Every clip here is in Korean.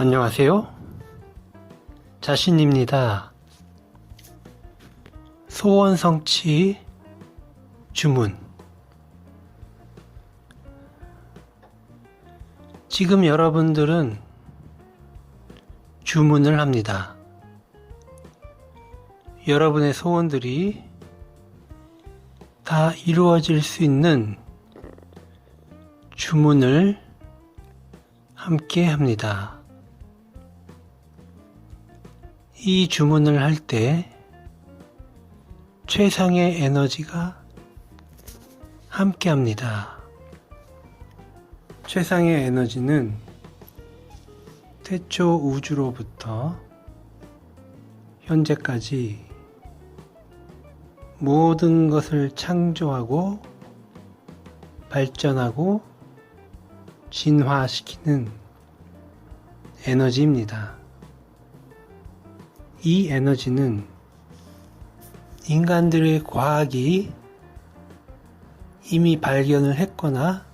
안녕하세요. 자신입니다. 소원 성취 주문. 지금 여러분들은 주문을 합니다. 여러분의 소원들이 다 이루어질 수 있는 주문을 함께 합니다. 이 주문을 할 때 최상의 에너지가 함께 합니다. 최상의 에너지는 태초 우주로부터 현재까지 모든 것을 창조하고 발전하고 진화시키는 에너지입니다. 이 에너지는 인간들의 과학이 이미 발견을 했거나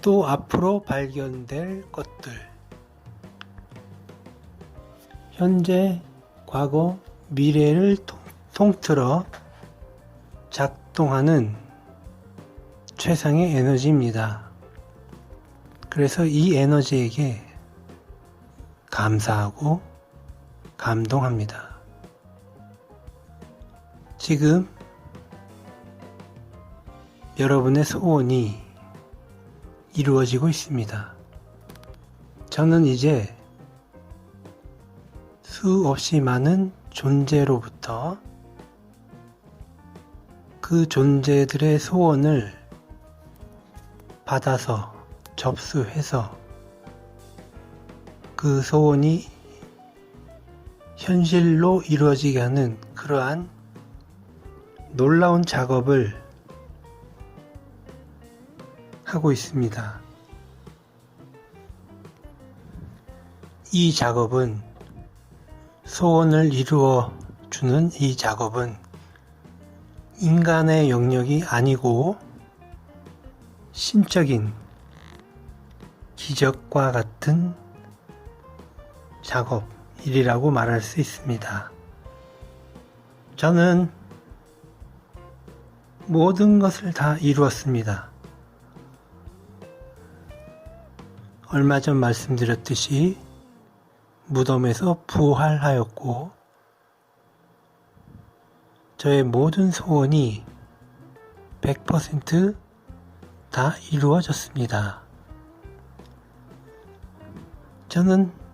또 앞으로 발견될 것들, 현재, 과거, 미래를 통- 통틀어 작동하는 최상의 에너지입니다. 그래서 이 에너지에게 감사하고 감동합니다. 지금 여러분의 소원이 이루어지고 있습니다. 저는 이제 수없이 많은 존재로부터 그 존재들의 소원을 받아서 접수해서 그 소원이 현실로 이루어지게 하는 그러한 놀라운 작업을 하고 있습니다. 이 작업은 소원을 이루어 주는 이 작업은 인간의 영역이 아니고 신적인 기적과 같은 작업 일이라고 말할 수 있습니다. 저는 모든 것을 다 이루었습니다. 얼마 전 말씀드렸듯이 무덤에서 부활하였고 저의 모든 소원이 100%다 이루어졌습니다. 저는 이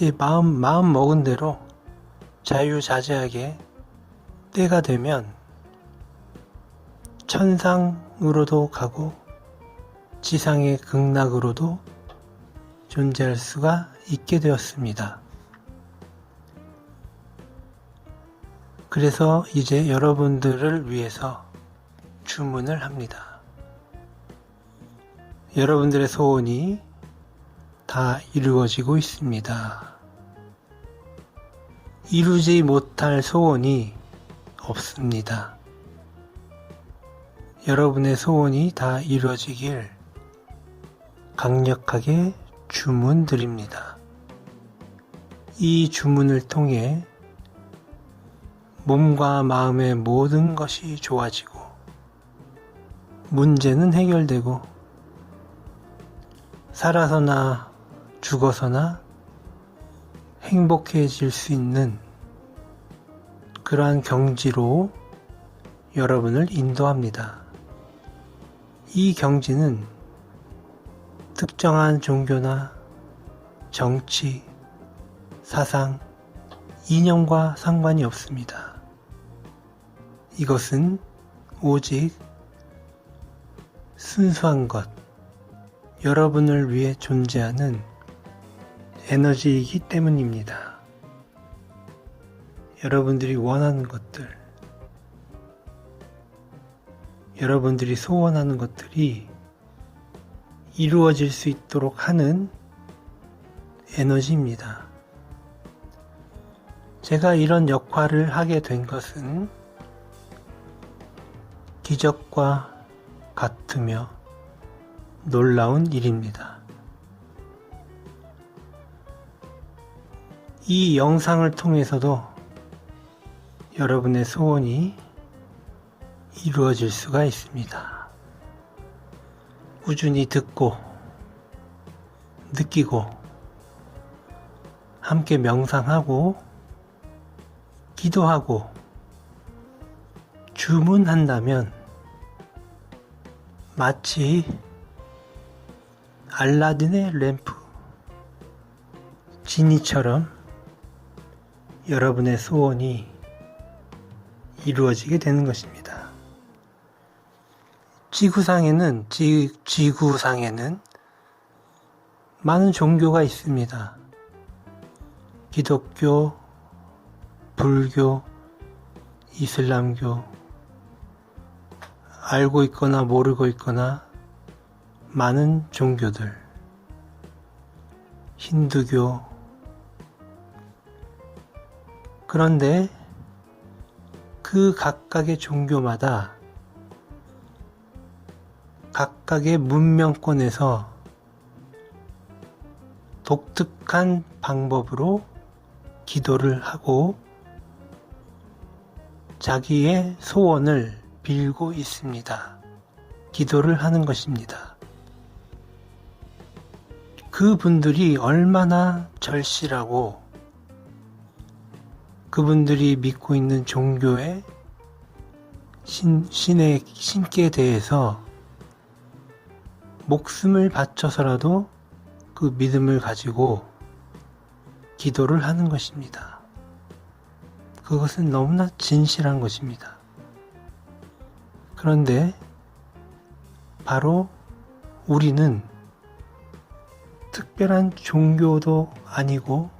제 마음, 마음 먹은 대로 자유자재하게 때가 되면 천상으로도 가고 지상의 극락으로도 존재할 수가 있게 되었습니다. 그래서 이제 여러분들을 위해서 주문을 합니다. 여러분들의 소원이 다 이루어지고 있습니다. 이루지 못할 소원이 없습니다. 여러분의 소원이 다 이루어지길 강력하게 주문드립니다. 이 주문을 통해 몸과 마음의 모든 것이 좋아지고 문제는 해결되고 살아서나 죽어서나 행복해질 수 있는 그러한 경지로 여러분을 인도합니다. 이 경지는 특정한 종교나 정치, 사상, 이념과 상관이 없습니다. 이것은 오직 순수한 것, 여러분을 위해 존재하는 에너지이기 때문입니다. 여러분들이 원하는 것들, 여러분들이 소원하는 것들이 이루어질 수 있도록 하는 에너지입니다. 제가 이런 역할을 하게 된 것은 기적과 같으며 놀라운 일입니다. 이 영상을 통해서도 여러분의 소원이 이루어질 수가 있습니다. 꾸준히 듣고 느끼고 함께 명상하고 기도하고 주문한다면 마치 알라딘의 램프 지니처럼 여러분의 소원이 이루어지게 되는 것입니다. 지구상에는 지, 지구상에는 많은 종교가 있습니다. 기독교, 불교, 이슬람교, 알고 있거나 모르고 있거나 많은 종교들, 힌두교, 그런데 그 각각의 종교마다 각각의 문명권에서 독특한 방법으로 기도를 하고 자기의 소원을 빌고 있습니다. 기도를 하는 것입니다. 그 분들이 얼마나 절실하고 그분들이 믿고 있는 종교의 신, 신의, 신께 대해서 목숨을 바쳐서라도 그 믿음을 가지고 기도를 하는 것입니다. 그것은 너무나 진실한 것입니다. 그런데 바로 우리는 특별한 종교도 아니고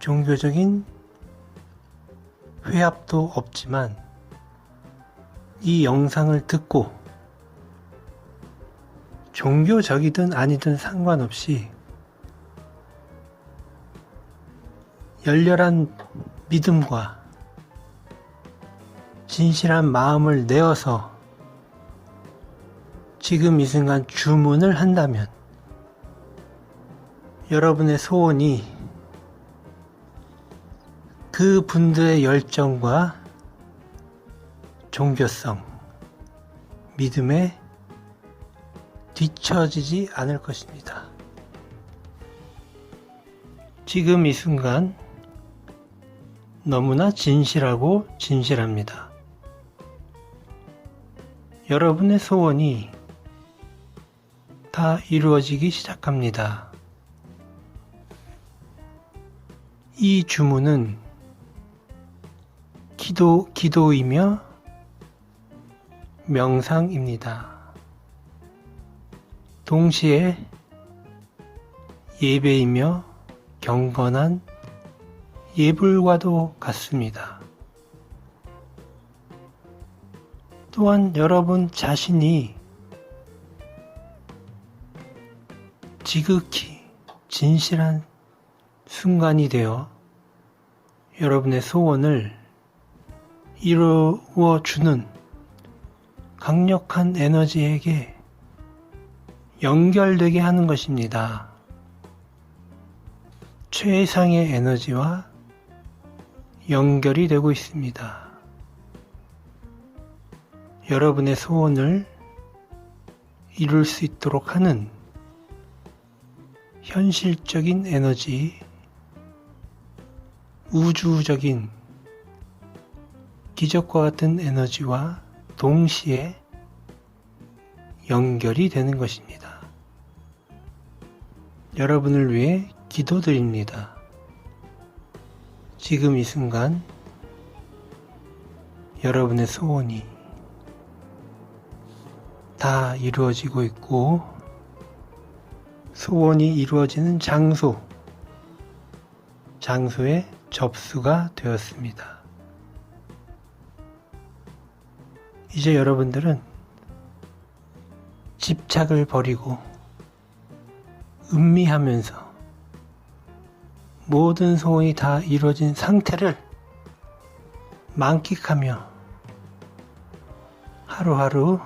종교적인 회합도 없지만 이 영상을 듣고 종교적이든 아니든 상관없이 열렬한 믿음과 진실한 마음을 내어서 지금 이 순간 주문을 한다면 여러분의 소원이 그 분들의 열정과 종교성, 믿음에 뒤처지지 않을 것입니다. 지금 이 순간 너무나 진실하고 진실합니다. 여러분의 소원이 다 이루어지기 시작합니다. 이 주문은 기도, 기도이며 명상입니다. 동시에 예배이며 경건한 예불과도 같습니다. 또한 여러분 자신이 지극히 진실한 순간이 되어 여러분의 소원을 이루어 주는 강력한 에너지에게 연결되게 하는 것입니다. 최상의 에너지와 연결이 되고 있습니다. 여러분의 소원을 이룰 수 있도록 하는 현실적인 에너지, 우주적인 기적과 같은 에너지와 동시에 연결이 되는 것입니다. 여러분을 위해 기도드립니다. 지금 이 순간 여러분의 소원이 다 이루어지고 있고 소원이 이루어지는 장소, 장소에 접수가 되었습니다. 이제 여러분들은 집착을 버리고 음미하면서 모든 소원이 다 이루어진 상태를 만끽하며 하루하루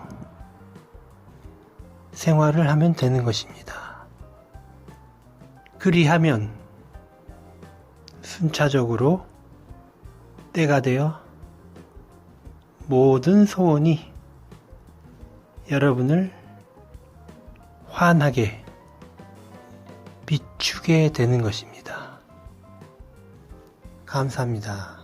생활을 하면 되는 것입니다. 그리하면 순차적으로 때가 되어 모든 소원이 여러분을 환하게 비추게 되는 것입니다. 감사합니다.